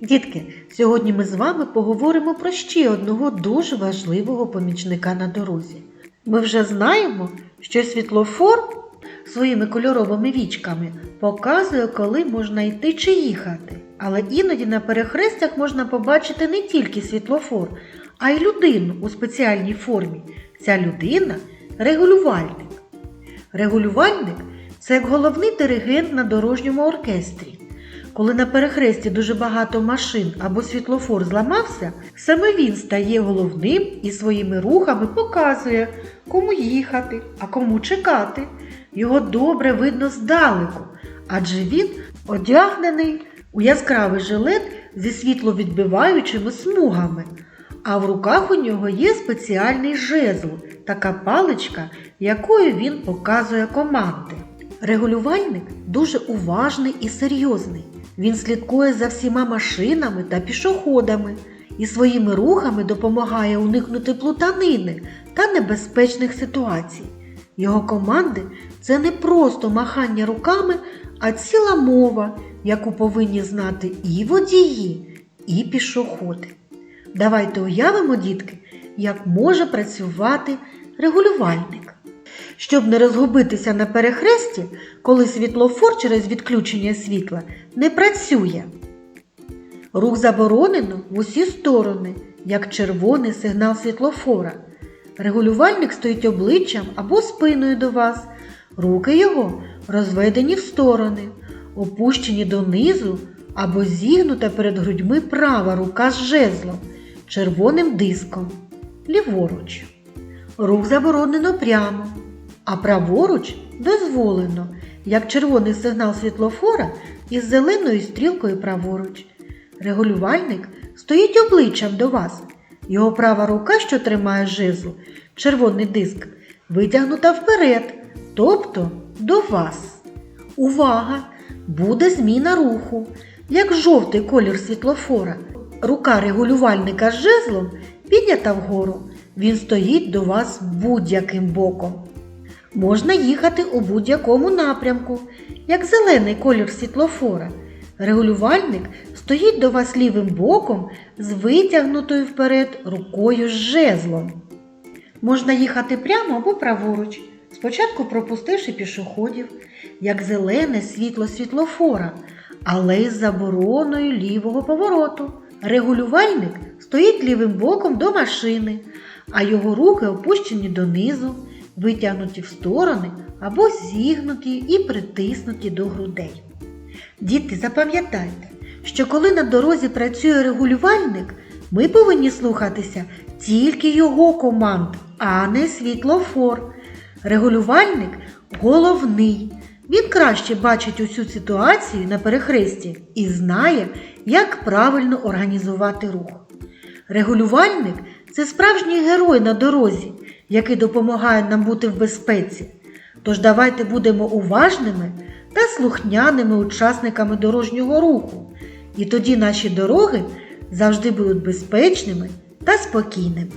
Дітки, сьогодні ми з вами поговоримо про ще одного дуже важливого помічника на дорозі. Ми вже знаємо, що світлофор своїми кольоровими вічками показує, коли можна йти чи їхати. Але іноді на перехрестях можна побачити не тільки світлофор, а й людину у спеціальній формі. Ця людина регулювальник. Регулювальник це як головний диригент на дорожньому оркестрі. Коли на перехресті дуже багато машин або світлофор зламався, саме він стає головним і своїми рухами показує, кому їхати, а кому чекати. Його добре видно здалеку, адже він одягнений у яскравий жилет зі світловідбиваючими смугами. А в руках у нього є спеціальний жезл, така паличка, якою він показує команди. Регулювальник дуже уважний і серйозний. Він слідкує за всіма машинами та пішоходами і своїми рухами допомагає уникнути плутанини та небезпечних ситуацій. Його команди це не просто махання руками, а ціла мова, яку повинні знати і водії, і пішоходи. Давайте уявимо, дітки, як може працювати регулювальник. Щоб не розгубитися на перехресті, коли світлофор через відключення світла не працює. Рух заборонено в усі сторони, як червоний сигнал світлофора. Регулювальник стоїть обличчям або спиною до вас. Руки його розведені в сторони, опущені донизу або зігнута перед грудьми права рука з жезлом, червоним диском, ліворуч. Рух заборонено прямо, а праворуч дозволено, як червоний сигнал світлофора із зеленою стрілкою праворуч. Регулювальник стоїть обличчям до вас. Його права рука, що тримає жезл, червоний диск, витягнута вперед, тобто до вас. Увага! Буде зміна руху. Як жовтий колір світлофора. Рука регулювальника з жезлом піднята вгору. Він стоїть до вас будь-яким боком. Можна їхати у будь-якому напрямку, як зелений колір світлофора. Регулювальник стоїть до вас лівим боком з витягнутою вперед рукою з жезлом. Можна їхати прямо або праворуч, спочатку пропустивши пішоходів, як зелене світло світлофора, але із забороною лівого повороту. Регулювальник стоїть лівим боком до машини, а його руки опущені донизу, витягнуті в сторони або зігнуті і притиснуті до грудей. Діти, запам'ятайте, що коли на дорозі працює регулювальник, ми повинні слухатися тільки його команд, а не світлофор. Регулювальник головний. Він краще бачить усю ситуацію на перехресті і знає, як правильно організувати рух. Регулювальник це справжній герой на дорозі, який допомагає нам бути в безпеці. Тож давайте будемо уважними та слухняними учасниками дорожнього руху, і тоді наші дороги завжди будуть безпечними та спокійними.